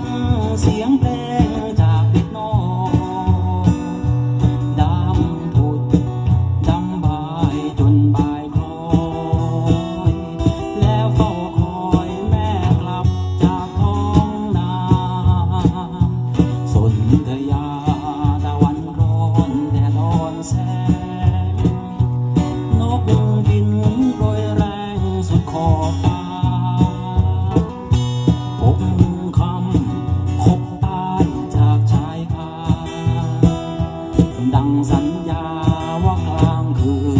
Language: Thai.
มเสียงเพลงจากเด็น้อดำผุดดำบายจนบายคอยแล้วเฝ้าคอยแม่กลับจากท้องนาสนธยาตะวันร้อนแดดอ่อนแสง สัญญาว่ากลางคืน